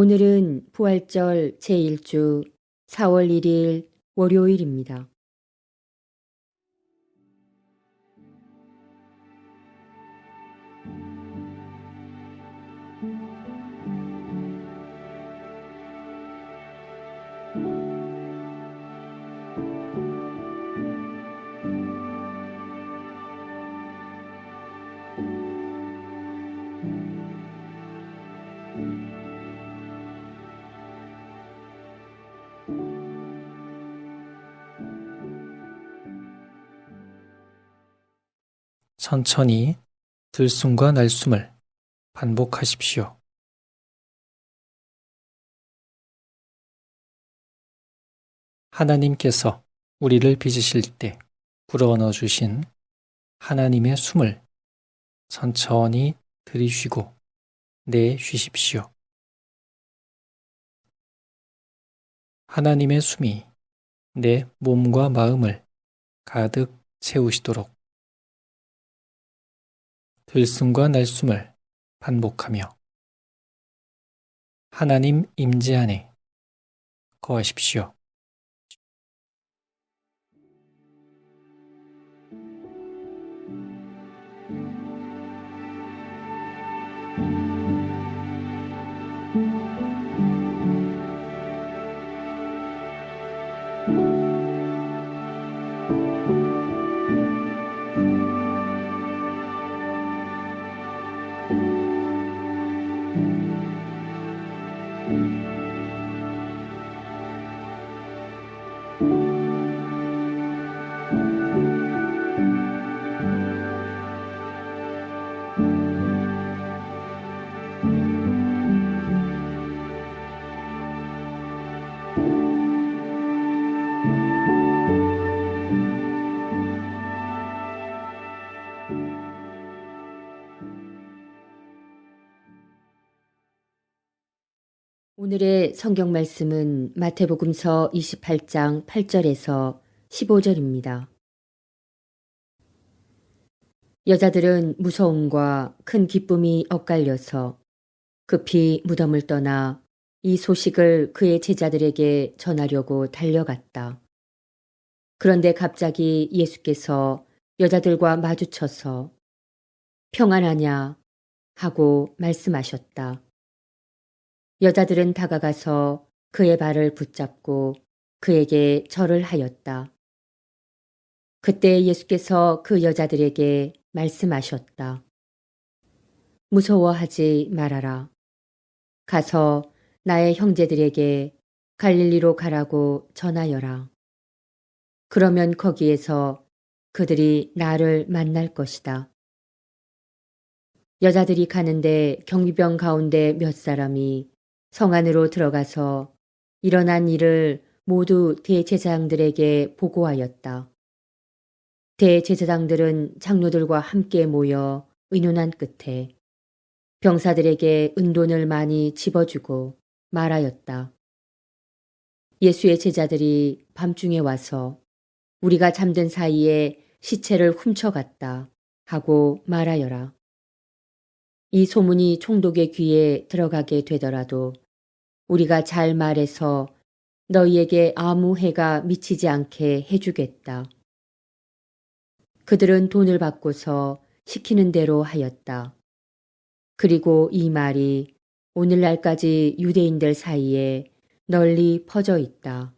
오늘은 부활절 제1주 4월 1일 월요일입니다. 천천히 들숨과 날숨을 반복하십시오. 하나님께서 우리를 빚으실 때 불어넣어 주신 하나님의 숨을 천천히 들이쉬고 내쉬십시오. 하나님의 숨이 내 몸과 마음을 가득 채우시도록 들숨과 날숨을 반복하며 하나님 임재 안에 거하십시오. 오늘의 성경 말씀은 마태복음서 28장 8절에서 15절입니다. 여자들은 무서움과 큰 기쁨이 엇갈려서 급히 무덤을 떠나 이 소식을 그의 제자들에게 전하려고 달려갔다. 그런데 갑자기 예수께서 여자들과 마주쳐서 평안하냐 하고 말씀하셨다. 여자들은 다가가서 그의 발을 붙잡고 그에게 절을 하였다. 그때 예수께서 그 여자들에게 말씀하셨다. 무서워하지 말아라. 가서 나의 형제들에게 갈릴리로 가라고 전하여라. 그러면 거기에서 그들이 나를 만날 것이다. 여자들이 가는데 경비병 가운데 몇 사람이 성 안으로 들어가서 일어난 일을 모두 대제사장들에게 보고하였다. 대제사장들은 장로들과 함께 모여 의논한 끝에 병사들에게 은돈을 많이 집어주고 말하였다. 예수의 제자들이 밤중에 와서 우리가 잠든 사이에 시체를 훔쳐갔다 하고 말하여라. 이 소문이 총독의 귀에 들어가게 되더라도 우리가 잘 말해서 너희에게 아무 해가 미치지 않게 해주겠다. 그들은 돈을 받고서 시키는 대로 하였다. 그리고 이 말이 오늘날까지 유대인들 사이에 널리 퍼져 있다.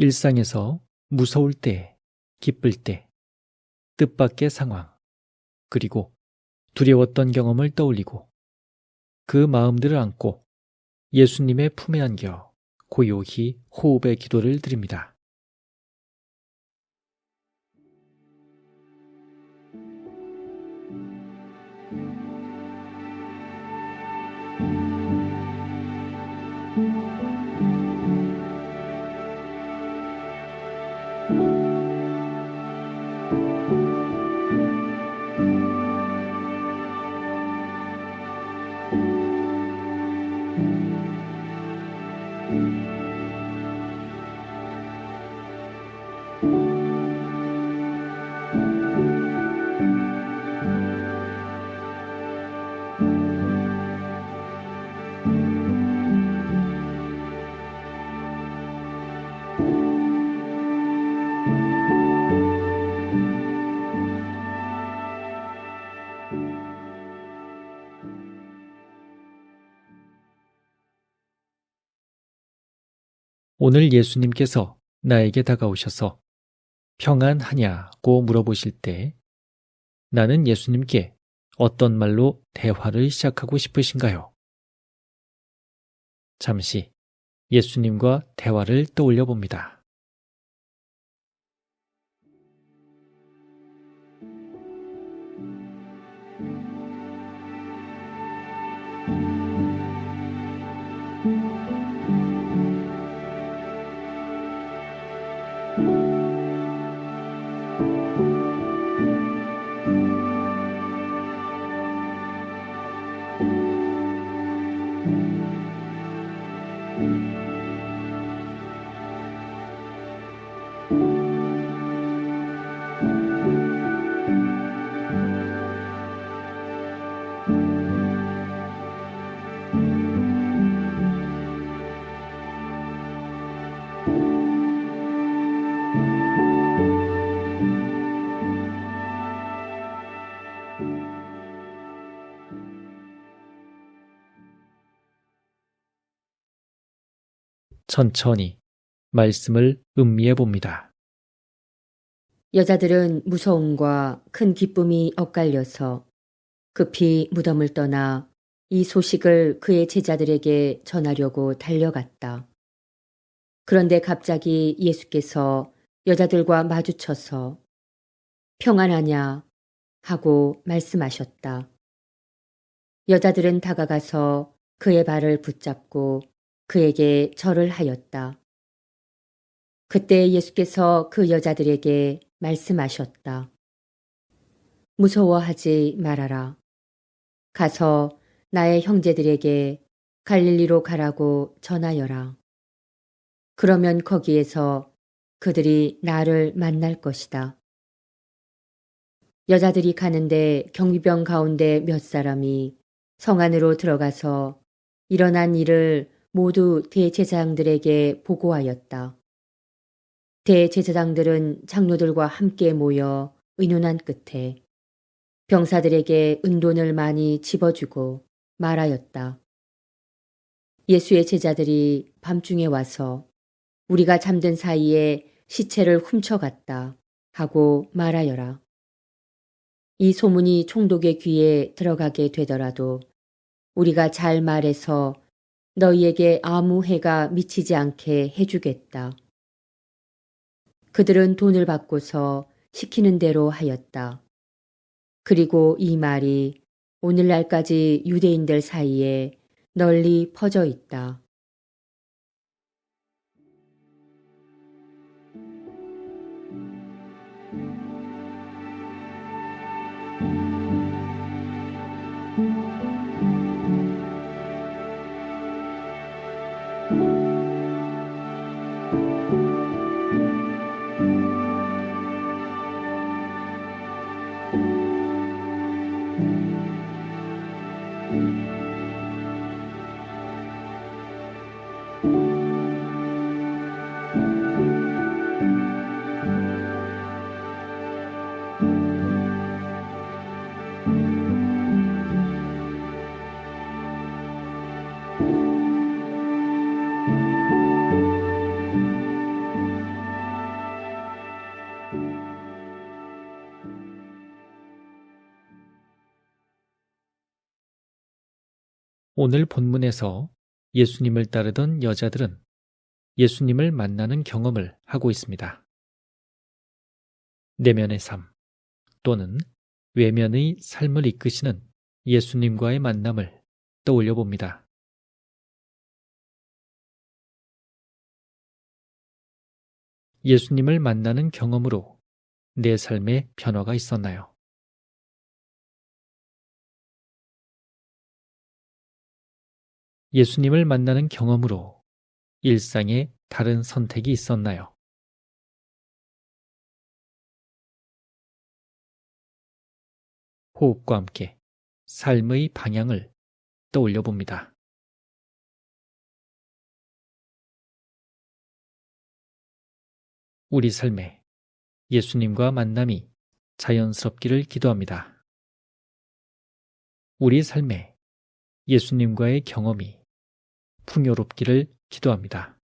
일상에서 무서울 때, 기쁠 때, 뜻밖의 상황, 그리고 두려웠던 경험을 떠올리고 그 마음들을 안고 예수님의 품에 안겨 고요히 호흡의 기도를 드립니다. 오늘 예수님께서 나에게 다가오셔서 평안하냐고 물어보실 때 나는 예수님께 어떤 말로 대화를 시작하고 싶으신가요? 잠시 예수님과 대화를 떠올려 봅니다. 천천히 말씀을 음미해 봅니다. 여자들은 무서움과 큰 기쁨이 엇갈려서 급히 무덤을 떠나 이 소식을 그의 제자들에게 전하려고 달려갔다. 그런데 갑자기 예수께서 여자들과 마주쳐서 평안하냐 하고 말씀하셨다. 여자들은 다가가서 그의 발을 붙잡고 그에게 절을 하였다. 그때 예수께서 그 여자들에게 말씀하셨다. 무서워하지 말아라. 가서 나의 형제들에게 갈릴리로 가라고 전하여라. 그러면 거기에서 그들이 나를 만날 것이다. 여자들이 가는데 경비병 가운데 몇 사람이 성 안으로 들어가서 일어난 일을 모두 대제사장들에게 보고하였다. 대제사장들은 장로들과 함께 모여 의논한 끝에 병사들에게 은돈을 많이 집어주고 말하였다. 예수의 제자들이 밤중에 와서 우리가 잠든 사이에 시체를 훔쳐갔다 하고 말하여라. 이 소문이 총독의 귀에 들어가게 되더라도 우리가 잘 말해서 너희에게 아무 해가 미치지 않게 해주겠다. 그들은 돈을 받고서 시키는 대로 하였다. 그리고 이 말이 오늘날까지 유대인들 사이에 널리 퍼져 있다. 오늘 본문에서 예수님을 따르던 여자들은 예수님을 만나는 경험을 하고 있습니다. 내면의 삶 또는 외면의 삶을 이끄시는 예수님과의 만남을 떠올려 봅니다. 예수님을 만나는 경험으로 내 삶에 변화가 있었나요? 예수님을 만나는 경험으로 일상에 다른 선택이 있었나요? 호흡과 함께 삶의 방향을 떠올려 봅니다. 우리 삶에 예수님과 만남이 자연스럽기를 기도합니다. 우리 삶에 예수님과의 경험이 풍요롭기를 기도합니다.